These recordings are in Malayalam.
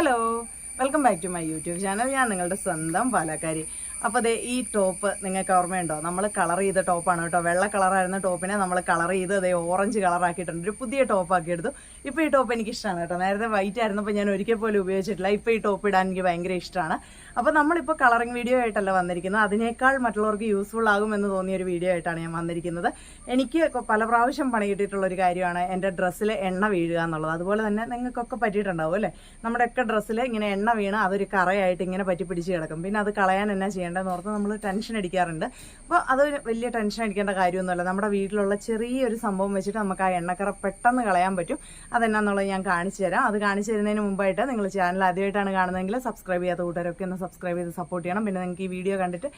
Hello welcome back to my YouTube channel ഞാൻ നിങ്ങളുടെ സ്വന്തം പാലക്കാരി. അപ്പോൾ അതെ ഈ ടോപ്പ് നിങ്ങൾക്ക് ഓർമ്മയുണ്ടോ? നമ്മൾ കളർ ചെയ്ത ടോപ്പാണ് കേട്ടോ. വെള്ള കളറായിരുന്ന ടോപ്പിനെ നമ്മൾ കളർ ചെയ്ത് അതേ ഓറഞ്ച് കളറാക്കിയിട്ടുണ്ട്. ഒരു പുതിയ ടോപ്പ് ആക്കി എടുത്തു. ഇപ്പൊ ഈ ടോപ്പ് എനിക്ക് ഇഷ്ടമാണ് കേട്ടോ. നേരത്തെ വൈറ്റ് ആയിരുന്നപ്പോൾ ഞാൻ ഒരിക്കൽ പോലും ഉപയോഗിച്ചിട്ടില്ല. ഇപ്പൊ ഈ ടോപ്പ് ഇടാൻ എനിക്ക് ഭയങ്കര ഇഷ്ടമാണ് അപ്പോൾ നമ്മളിപ്പോൾ കളറിങ് വീഡിയോ ആയിട്ടല്ല വന്നിരിക്കുന്നത്. അതിനേക്കാൾ മറ്റുള്ളവർക്ക് യൂസ്ഫുൾ ആകും എന്ന് തോന്നിയ ഒരു വീഡിയോ ആയിട്ടാണ് ഞാൻ വന്നിരിക്കുന്നത്. എനിക്ക് പല പ്രാവശ്യം പണി കിട്ടിയിട്ടുള്ള ഒരു കാര്യമാണ് എന്റെ ഡ്രസ്സിൽ എണ്ണ വീഴുക എന്നുള്ളത്. അതുപോലെ തന്നെ നിങ്ങൾക്കൊക്കെ പറ്റിയിട്ടുണ്ടാവും അല്ലേ? നമ്മുടെയൊക്കെ ഡ്രസ്സിൽ ഇങ്ങനെ എണ്ണ വീണ് അതൊരു കറയായിട്ട് ഇങ്ങനെ പറ്റി പിടിച്ച് കിടക്കും. പിന്നെ അത് കളയാൻ എന്നാ ചെയ്യേണ്ടതെന്ന് ഓർത്ത് നമ്മൾ ടെൻഷൻ അടിക്കാറുണ്ട്. അപ്പോൾ അതൊരു വലിയ ടെൻഷൻ അടിക്കേണ്ട കാര്യമൊന്നുമല്ല. നമ്മുടെ വീട്ടിലുള്ള ചെറിയൊരു സംഭവം വെച്ചിട്ട് നമുക്ക് ആ എണ്ണക്കറ പെട്ടെന്ന് കളയാൻ പറ്റും. അതെന്നാന്നുള്ളത് ഞാൻ കാണിച്ചു തരാം. അത് കാണിച്ചു തരുന്നതിന് മുമ്പായിട്ട് നിങ്ങൾ ചാനൽ ആദ്യമായിട്ടാണ് കാണുന്നതെങ്കിൽ സബ്സ്ക്രൈബ് ചെയ്യാത്ത കൂട്ടുകാരൊക്കെ ഒന്ന് സബ്സ്ക്രൈബ് ചെയ്ത് സപ്പോർട്ട് ചെയ്യണം. പിന്നെ നിങ്ങൾക്ക് ഈ വീഡിയോ കണ്ടിട്ട്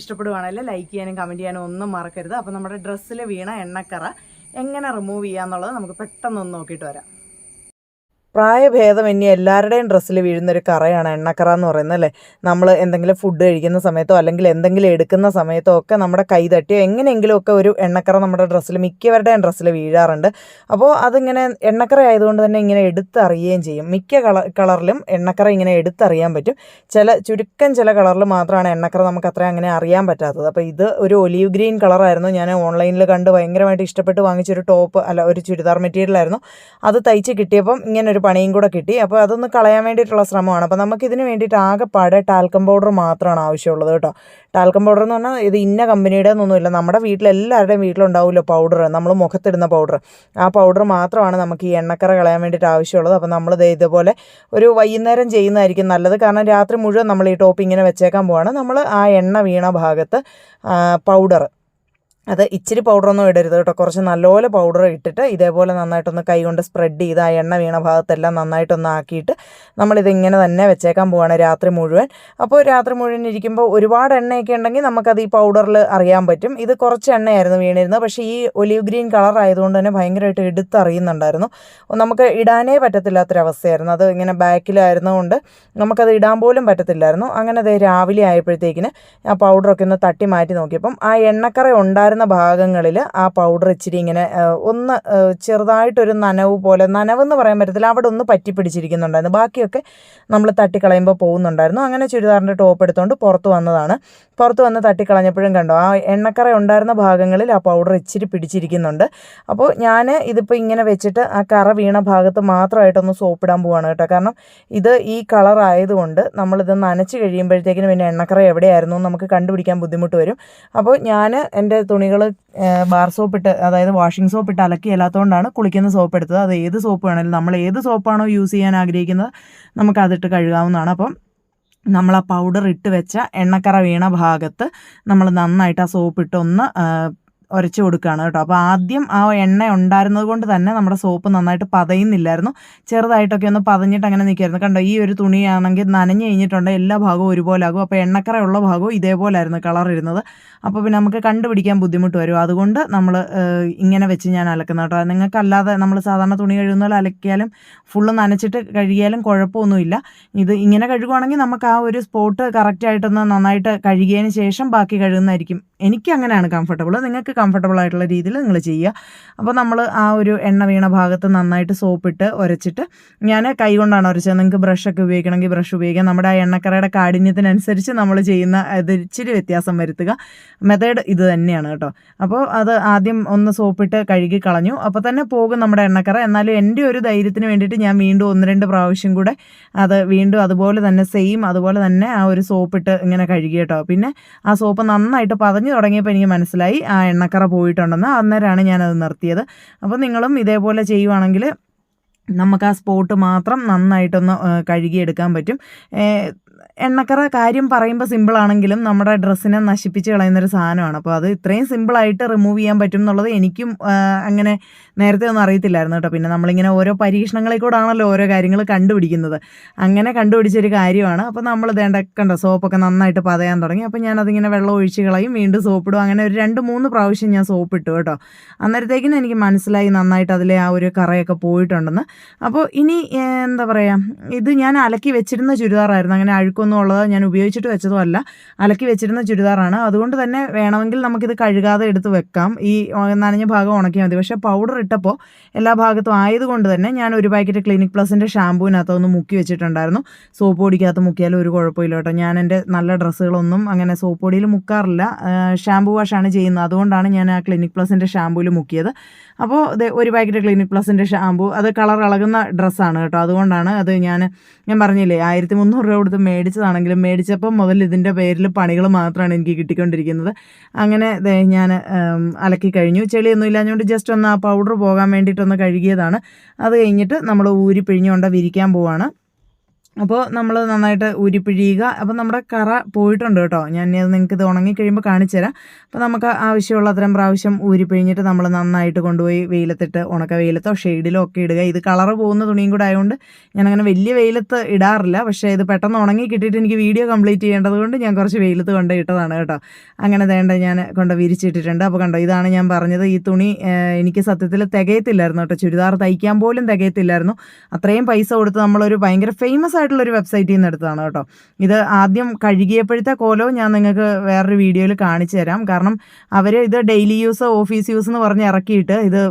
ഇഷ്ടപ്പെടുവാണെങ്കിൽ ലൈക്ക് ചെയ്യാനും കമന്റ് ചെയ്യാനും ഒന്നും മറക്കരുത്. അപ്പോൾ നമ്മുടെ ഡ്രസ്സിൽ വീണ എണ്ണക്കറ എങ്ങനെ റിമൂവ് ചെയ്യാന്നുള്ളത് നമുക്ക് പെട്ടെന്നൊന്ന് നോക്കിയിട്ട് വരാം. പ്രായഭേദമന്യേ എല്ലാവരുടെയും ഡ്രസ്സിൽ വീഴുന്നൊരു കറയാണ് എണ്ണക്കറ എന്ന് പറയുന്നത് അല്ലേ? നമ്മൾ എന്തെങ്കിലും ഫുഡ് കഴിക്കുന്ന സമയത്തോ അല്ലെങ്കിൽ എന്തെങ്കിലും എടുക്കുന്ന സമയത്തോ ഒക്കെ നമ്മുടെ കൈ തട്ടിയോ എങ്ങനെയെങ്കിലും ഒക്കെ ഒരു എണ്ണക്കറ നമ്മുടെ ഡ്രസ്സിൽ മിക്കവരുടെയും ഡ്രസ്സിൽ വീഴാറുണ്ട്. അപ്പോൾ അതിങ്ങനെ എണ്ണക്കറ ആയതുകൊണ്ട് തന്നെ ഇങ്ങനെ എടുത്തറിയുകയും ചെയ്യും. മിക്ക കള കളറിലും എണ്ണക്കറ ഇങ്ങനെ എടുത്തറിയാൻ പറ്റും. ചില ചുരുക്കം ചില കളറിൽ മാത്രമാണ് എണ്ണക്കറ നമുക്ക് അത്ര അങ്ങനെ അറിയാൻ പറ്റാത്തത്. അപ്പോൾ ഇത് ഒരു ഒലീവ് ഗ്രീൻ കളറായിരുന്നു. ഞാൻ ഓൺലൈനിൽ കണ്ട് ഭയങ്കരമായിട്ട് ഇഷ്ടപ്പെട്ട് വാങ്ങിച്ചൊരു ടോപ്പ് അല്ല ഒരു ചുരിദാർ മെറ്റീരിയലായിരുന്നു അത് തയ്ച്ച് കിട്ടിയപ്പം ഇങ്ങനെ ഒരു പണിയും കൂടെ കിട്ടി. അപ്പോൾ അതൊന്ന് കളയാൻ വേണ്ടിയിട്ടുള്ള ശ്രമമാണ്. അപ്പോൾ നമുക്ക് ഇതിന് വേണ്ടിയിട്ട് ആകെപ്പാടെ ടാൽക്കം പൗഡർ മാത്രമാണ് ആവശ്യമുള്ളത് കേട്ടോ. ടാൽക്കം പൗഡർ എന്ന് പറഞ്ഞാൽ ഇത് ഇന്ന കമ്പനിയുടെ ഒന്നുമില്ല. നമ്മുടെ വീട്ടിലെല്ലാവരുടെയും വീട്ടിലുണ്ടാവില്ല പൗഡർ. നമ്മൾ മുഖത്തിടുന്ന പൗഡർ. ആ പൗഡർ മാത്രമാണ് നമുക്ക് ഈ എണ്ണക്കറ കളയാൻ വേണ്ടിയിട്ട് ആവശ്യമുള്ളത്. അപ്പോൾ നമ്മൾ ദേ ഇതുപോലെ ഒരു വൈകുന്നേരം ചെയ്യുന്നതായിരിക്കും നല്ലത്. കാരണം രാത്രി മുഴുവൻ നമ്മൾ ഈ ടോപ്പ് ഇങ്ങനെ വെച്ചേക്കാൻ പോവാണ്. നമ്മൾ ആ എണ്ണ വീണ ഭാഗത്ത് പൗഡർ അത് ഇച്ചിരി പൗഡറൊന്നും ഇടരുത് കേട്ടോ. കുറച്ച് നല്ലപോലെ പൗഡർ ഇട്ടിട്ട് ഇതേപോലെ നന്നായിട്ടൊന്ന് കൈകൊണ്ട് സ്പ്രെഡ് ചെയ്ത് ആ എണ്ണ വീണ ഭാഗത്തെല്ലാം നന്നായിട്ടൊന്ന് ആക്കിയിട്ട് നമ്മളിതിങ്ങനെ തന്നെ വെച്ചേക്കാൻ പോവാണ് രാത്രി മുഴുവൻ. അപ്പോൾ രാത്രി മുഴുവൻ ഇരിക്കുമ്പോൾ ഒരുപാട് എണ്ണയൊക്കെ ഉണ്ടെങ്കിൽ നമുക്കത് ഈ പൗഡറിൽ അറിയാൻ പറ്റും. ഇത് കുറച്ച് എണ്ണയായിരുന്നു വീണിരുന്നത്. പക്ഷേ ഈ ഒലിവ് ഗ്രീൻ കളർ ആയതുകൊണ്ട് തന്നെ ഭയങ്കരമായിട്ട് എടുത്തറിയുന്നുണ്ടായിരുന്നു. നമുക്ക് ഇടാനേ പറ്റത്തില്ലാത്തൊരവസ്ഥയായിരുന്നു. അത് ഇങ്ങനെ ബാക്കിലായിരുന്നതുകൊണ്ട് നമുക്കത് ഇടാൻ പോലും പറ്റത്തില്ലായിരുന്നു. അങ്ങനെ അത് രാവിലെ ആയപ്പോഴത്തേക്കിന് ആ പൗഡറൊക്കെ ഒന്ന് തട്ടി മാറ്റി നോക്കിയപ്പം ആ എണ്ണക്കറ ഭാഗങ്ങളിൽ ആ പൗഡർ ഇച്ചിരി ഇങ്ങനെ ഒന്ന് ചെറുതായിട്ടൊരു നനവ് പോലെ നനവെന്ന് പറയാൻ പറ്റത്തില്ല അവിടെ ഒന്ന് പറ്റി പിടിച്ചിരിക്കുന്നുണ്ടായിരുന്നു. ബാക്കിയൊക്കെ നമ്മൾ തട്ടിക്കളയുമ്പോൾ പോകുന്നുണ്ടായിരുന്നു. അങ്ങനെ ചുരിദാറിന്റെ ടോപ്പ് എടുത്തുകൊണ്ട് പുറത്ത് വന്നതാണ്. പുറത്ത് വന്ന് തട്ടിക്കളഞ്ഞപ്പോഴും കണ്ടോ ആ എണ്ണക്കറ ഉണ്ടായിരുന്ന ഭാഗങ്ങളിൽ ആ പൗഡർ ഇച്ചിരി പിടിച്ചിരിക്കുന്നുണ്ട്. അപ്പോൾ ഞാൻ ഇതിപ്പോൾ ഇങ്ങനെ വെച്ചിട്ട് ആ കറ വീണ ഭാഗത്ത് മാത്രമായിട്ടൊന്ന് സോപ്പിടാൻ പോവാണ് കേട്ടോ. കാരണം ഇത് ഈ കളർ ആയതുകൊണ്ട് നമ്മളിത് നനച്ച് കഴിയുമ്പോഴത്തേക്കിനും പിന്നെ എണ്ണക്കറ എവിടെയായിരുന്നു നമുക്ക് കണ്ടുപിടിക്കാൻ ബുദ്ധിമുട്ട് വരും. അപ്പോൾ ഞാൻ എന്റെ തുണികൾ ബാർ സോപ്പ് ഇട്ട് അതായത് വാഷിംഗ് സോപ്പ് ഇട്ട് അലക്കി അല്ലാത്തതുകൊണ്ടാണ് കുളിക്കുന്ന സോപ്പ് എടുത്തത്. അത് ഏത് സോപ്പ് വേണമെങ്കിലും നമ്മൾ ഏത് സോപ്പാണോ യൂസ് ചെയ്യാൻ ആഗ്രഹിക്കുന്നത് നമുക്ക് അതിട്ട് കഴുകാവുന്നതാണ്. അപ്പം നമ്മൾ ആ പൗഡർ ഇട്ട് വെച്ച എണ്ണക്കറ വീണ ഭാഗത്ത് നമ്മൾ നന്നായിട്ട് ആ സോപ്പ് ഇട്ട് ഒന്ന് ആ, ഉരച്ച് കൊടുക്കുകയാണ് കേട്ടോ. അപ്പോൾ ആദ്യം ആ എണ്ണ ഉണ്ടായിരുന്നത് കൊണ്ട് തന്നെ നമ്മുടെ സോപ്പ് നന്നായിട്ട് പതയുന്നില്ലായിരുന്നു. ചെറുതായിട്ടൊക്കെ ഒന്ന് പതഞ്ഞിട്ട് അങ്ങനെ നിൽക്കായിരുന്നു കണ്ടോ ഈ ഒരു തുണിയാണെങ്കിൽ നനഞ്ഞു കഴിഞ്ഞിട്ടുണ്ട്. എല്ലാ ഭാഗവും ഒരുപോലെ ആകും. അപ്പോൾ എണ്ണക്കറ ഉള്ള ഭാഗവും ഇതേപോലായിരുന്നു കളർ ഇരുന്നത്. അപ്പോൾ പിന്നെ നമുക്ക് കണ്ടുപിടിക്കാൻ ബുദ്ധിമുട്ട് വരും. അതുകൊണ്ട് നമ്മൾ ഇങ്ങനെ വെച്ച് ഞാൻ അലക്കുന്നത് കേട്ടോ. നിങ്ങൾക്കല്ലാതെ നമ്മൾ സാധാരണ തുണി കഴുകുന്ന പോലെ അലക്കിയാലും ഫുള്ള് നനച്ചിട്ട് കഴുകിയാലും കുഴപ്പമൊന്നുമില്ല. ഇത് ഇങ്ങനെ കഴുകുവാണെങ്കിൽ നമുക്ക് ആ ഒരു സ്പോട്ട് കറക്റ്റായിട്ടൊന്ന് നന്നായിട്ട് കഴുകിയതിന് ശേഷം ബാക്കി കഴുകുന്നതായിരിക്കും. എനിക്ക് അങ്ങനെയാണ് കംഫർട്ടബിൾ നിങ്ങൾക്ക് കംഫർട്ടബിൾ ആയിട്ടുള്ള രീതിയിൽ നിങ്ങൾ ചെയ്യുക. അപ്പോൾ നമ്മൾ ആ ഒരു എണ്ണ വീണ ഭാഗത്ത് നന്നായിട്ട് സോപ്പിട്ട് ഉരച്ചിട്ട് ഞാൻ കൈ കൊണ്ടാണ് ഉരച്ചത് നിങ്ങൾക്ക് ബ്രഷൊക്കെ ഉപയോഗിക്കണമെങ്കിൽ ബ്രഷ് ഉപയോഗിക്കാം. നമ്മുടെ ആ എണ്ണക്കറയുടെ കാഠിന്യത്തിനനുസരിച്ച് നമ്മൾ ചെയ്യുന്ന ഇത് ഇച്ചിരി വ്യത്യാസം വരുത്തുക. മെത്തേഡ് ഇത് തന്നെയാണ് കേട്ടോ. അപ്പോൾ അത് ആദ്യം ഒന്ന് സോപ്പിട്ട് കഴുകി കളഞ്ഞു. അപ്പോൾ തന്നെ പോകും നമ്മുടെ എണ്ണക്കറ. എന്നാലും എന്റെ ഒരു ധൈര്യത്തിന് വേണ്ടിയിട്ട് ഞാൻ വീണ്ടും ഒന്ന് രണ്ട് പ്രാവശ്യം കൂടെ അത് വീണ്ടും അതുപോലെ തന്നെ സെയിം അതുപോലെ തന്നെ ആ ഒരു സോപ്പിട്ട് ഇങ്ങനെ കഴുകി കേട്ടോ. പിന്നെ ആ സോപ്പ് നന്നായിട്ട് പതഞ്ഞു തുടങ്ങിയപ്പോൾ എനിക്ക് മനസ്സിലായി. ആ എണ്ണക്കറ പോയിട്ടുണ്ടെന്ന്. അന്നേരമാണ് ഞാനത് നിർത്തിയത്. അപ്പോൾ നിങ്ങളും ഇതേപോലെ ചെയ്യുവാണെങ്കിൽ നമുക്ക് ആ സ്പോട്ട് മാത്രം നന്നായിട്ടൊന്ന് കഴുകിയെടുക്കാൻ പറ്റും. എണ്ണക്കറ കാര്യം പറയുമ്പോൾ സിമ്പിൾ ആണെങ്കിലും നമ്മുടെ ഡ്രസ്സിനെ നശിപ്പിച്ച് കളയുന്നൊരു സാധനമാണ്. അപ്പോൾ അത് ഇത്രയും സിമ്പിളായിട്ട് റിമൂവ് ചെയ്യാൻ പറ്റും എന്നുള്ളത് എനിക്കും അങ്ങനെ നേരത്തെ ഒന്നും അറിയത്തില്ലായിരുന്നു കേട്ടോ. പിന്നെ നമ്മളിങ്ങനെ ഓരോ പരീക്ഷണങ്ങളിൽ കൂടെ ആണല്ലോ ഓരോ കാര്യങ്ങൾ കണ്ടുപിടിക്കുന്നത്. അങ്ങനെ കണ്ടുപിടിച്ചൊരു കാര്യമാണ്. അപ്പോൾ നമ്മൾ ഇതേണ്ട കണ്ടോ സോപ്പൊക്കെ നന്നായിട്ട് പതയാൻ തുടങ്ങി. അപ്പോൾ ഞാനതിങ്ങനെ വെള്ളം ഒഴിച്ച് കളയും വീണ്ടും സോപ്പിടും. അങ്ങനെ ഒരു രണ്ട് മൂന്ന് പ്രാവശ്യം ഞാൻ സോപ്പിട്ടു കേട്ടോ. അന്നേരത്തേക്കിനും എനിക്ക് മനസ്സിലായി നന്നായിട്ട് അതിലെ ആ ഒരു കറയൊക്കെ പോയിട്ടുണ്ടെന്ന്. അപ്പോൾ ഇനി എന്താ പറയുക ഇത് ഞാൻ അലക്കി വെച്ചിരുന്ന ചുരിദാറായിരുന്നു. അങ്ങനെ അഴുക്കൊന്നും ഉള്ളത് ഞാൻ ഉപയോഗിച്ചിട്ട് വെച്ചതും അല്ല അലക്കി വെച്ചിരുന്ന ചുരിദാറാണ്. അതുകൊണ്ട് തന്നെ വേണമെങ്കിൽ നമുക്കിത് കഴുകാതെ എടുത്ത് വെക്കാം. ഈ നനഞ്ഞ ഭാഗം ഉണക്കിയാൽ മതി. പക്ഷേ പൗഡർ ഇട്ടപ്പോൾ എല്ലാ ഭാഗത്തും ആയതുകൊണ്ട് തന്നെ ഞാൻ ഒരു പാക്കറ്റ് ക്ലിനിക് പ്ലസിന്റെ ഷാമ്പൂവിനകത്ത് ഒന്ന് മുക്കി വെച്ചിട്ടുണ്ടായിരുന്നു. സോപ്പ് പൊടിക്കകത്ത് മുക്കിയാലും ഒരു കുഴപ്പമില്ല കേട്ടോ. ഞാൻ എന്റെ നല്ല ഡ്രസ്സുകളൊന്നും അങ്ങനെ സോപ്പ് പൊടിയിൽ മുക്കാറില്ല. ഷാമ്പൂ വാഷാണ് ചെയ്യുന്നത്. അതുകൊണ്ടാണ് ഞാൻ ആ ക്ലിനിക് പ്ലസിന്റെ ഷാമ്പൂവിൽ മുക്കിയത്. അപ്പോൾ ഒരു പാക്കറ്റ് ക്ലിനിക് പ്ലസിന്റെ ഷാമ്പൂ അത് കളർ ഇളകുന്ന ഡ്രസ്സാണ് കേട്ടോ. അതുകൊണ്ടാണ് അത് ഞാൻ ഞാൻ പറഞ്ഞില്ലേ ആയിരത്തി മുന്നൂറ് രൂപ കൊടുത്ത് മേടിച്ചതാണെങ്കിലും മേടിച്ചപ്പം മുതൽ ഇതിന്റെ പേരിൽ പണികൾ മാത്രമാണ് എനിക്ക് കിട്ടിക്കൊണ്ടിരിക്കുന്നത്. അങ്ങനെ ഞാൻ അലക്കി കഴിഞ്ഞു. ചെളിയൊന്നും ഇല്ലാഞ്ഞുകൊണ്ട് ജസ്റ്റ് ഒന്ന് ആ പൗഡർ പോകാൻ വേണ്ടിയിട്ടൊന്ന് കഴുകിയതാണ്. അത് കഴിഞ്ഞിട്ട് നമ്മൾ ഊരി പിഴിഞ്ഞുകൊണ്ട് വിരിക്കാൻ പോവാണ്. അപ്പോൾ നമ്മൾ നന്നായിട്ട് ഉരിപ്പിഴിയുക. പിഴിയുക അപ്പോൾ നമ്മുടെ കറ പോയിട്ടുണ്ട് കേട്ടോ. ഞാൻ അത് നിങ്ങൾക്ക് ഇത് ഉണങ്ങി കഴിയുമ്പോൾ കാണിച്ചു തരാം അപ്പോൾ നമുക്ക് ആവശ്യമുള്ള അത്രയും പ്രാവശ്യം ഉരിപ്പിഴിഞ്ഞിട്ട് നമ്മൾ നന്നായിട്ട് കൊണ്ടുപോയി വെയിലത്തിട്ട് ഉണക്ക വെയിലത്തോ ഷെയ്ഡിലോ ഒക്കെ ഇടുക. ഇത് കളറ് പോകുന്ന തുണിയും കൂടെ ആയതുകൊണ്ട് ഞാൻ അങ്ങനെ വലിയ വെയിലത്ത് ഇടാറില്ല. പക്ഷേ ഇത് പെട്ടെന്ന് ഉണങ്ങി കിട്ടിയിട്ട് എനിക്ക് വീഡിയോ കംപ്ലീറ്റ് ചെയ്യേണ്ടത് കൊണ്ട് ഞാൻ കുറച്ച് വെയിലത്ത് കൊണ്ട് ഇട്ടതാണ് കേട്ടോ. അങ്ങനെ വേണ്ട ഞാൻ കൊണ്ട് വിരിച്ചിട്ടിട്ടുണ്ട്. അപ്പോൾ കണ്ടോ ഇതാണ് ഞാൻ പറഞ്ഞത്. ഈ തുണി എനിക്ക് സത്യത്തിൽ തികയത്തില്ലായിരുന്നു കേട്ടോ. ചുരിദാർ തയ്ക്കാൻ പോലും തികയത്തില്ലായിരുന്നു. അത്രയും പൈസ കൊടുത്ത് നമ്മളൊരു ഭയങ്കര ഫേമസ് ആയിട്ടുള്ള ഒരു വെബ്സൈറ്റിൽ നിന്ന് എടുത്തതാണ് കേട്ടോ. ഇത് ആദ്യം കഴുകിയപ്പോഴത്തെ കോലവും ഞാൻ നിങ്ങൾക്ക് വേറൊരു വീഡിയോയിൽ കാണിച്ചു തരാം കാരണം അവർ ഇത് ഡെയിലി യൂസ് ഓഫീസ് യൂസ് എന്ന് പറഞ്ഞ് ഇറക്കിയിട്ട് ഇത്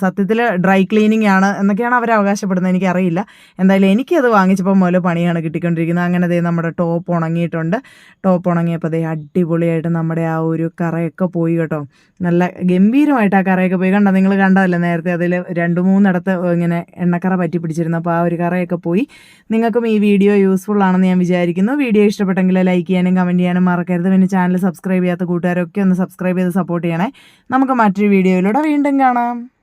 സത്യത്തിൽ ഡ്രൈ ക്ലീനിങ് ആണ് എന്നൊക്കെയാണ് അവർ അവകാശപ്പെടുന്നത്. എനിക്കറിയില്ല. എന്തായാലും എനിക്കത് വാങ്ങിച്ചപ്പോൾ മുതൽ പണിയാണ് കിട്ടിക്കൊണ്ടിരിക്കുന്നത്. അങ്ങനെ ദേ നമ്മുടെ ടോപ്പ് ഉണങ്ങിയിട്ടുണ്ട്. ടോപ്പ് ഉണങ്ങിയപ്പോൾ ദേ അടിപൊളിയായിട്ട് നമ്മുടെ ആ ഒരു കറയൊക്കെ പോയി കേട്ടോ. നല്ല ഗംഭീരമായിട്ട് ആ കറയൊക്കെ പോയി. കണ്ടോ നിങ്ങൾ കണ്ടതല്ലേ നേരത്തെ അതിൽ രണ്ട് മൂന്നിടത്ത് ഇങ്ങനെ എണ്ണക്കറ പറ്റി പിടിച്ചിരുന്നു അപ്പോൾ ആ ഒരു കറയൊക്കെ പോയി. നിങ്ങൾക്കും ഈ വീഡിയോ യൂസ്ഫുൾ ആണെന്ന് ഞാൻ വിചാരിക്കുന്നു. വീഡിയോ ഇഷ്ടപ്പെട്ടെങ്കിൽ ലൈക്ക് ചെയ്യാനും കമന്റ് ചെയ്യാനും മറക്കരുത്. പിന്നെ ചാനൽ സബ്സ്ക്രൈബ് ചെയ്യാത്ത കൂട്ടുകാരൊക്കെ ഒന്ന് സബ്സ്ക്രൈബ് ചെയ്ത് സപ്പോർട്ട് ചെയ്യണേ. നമുക്ക് മറ്റൊരു വീഡിയോയിലൂടെ വീണ്ടും കാണാം.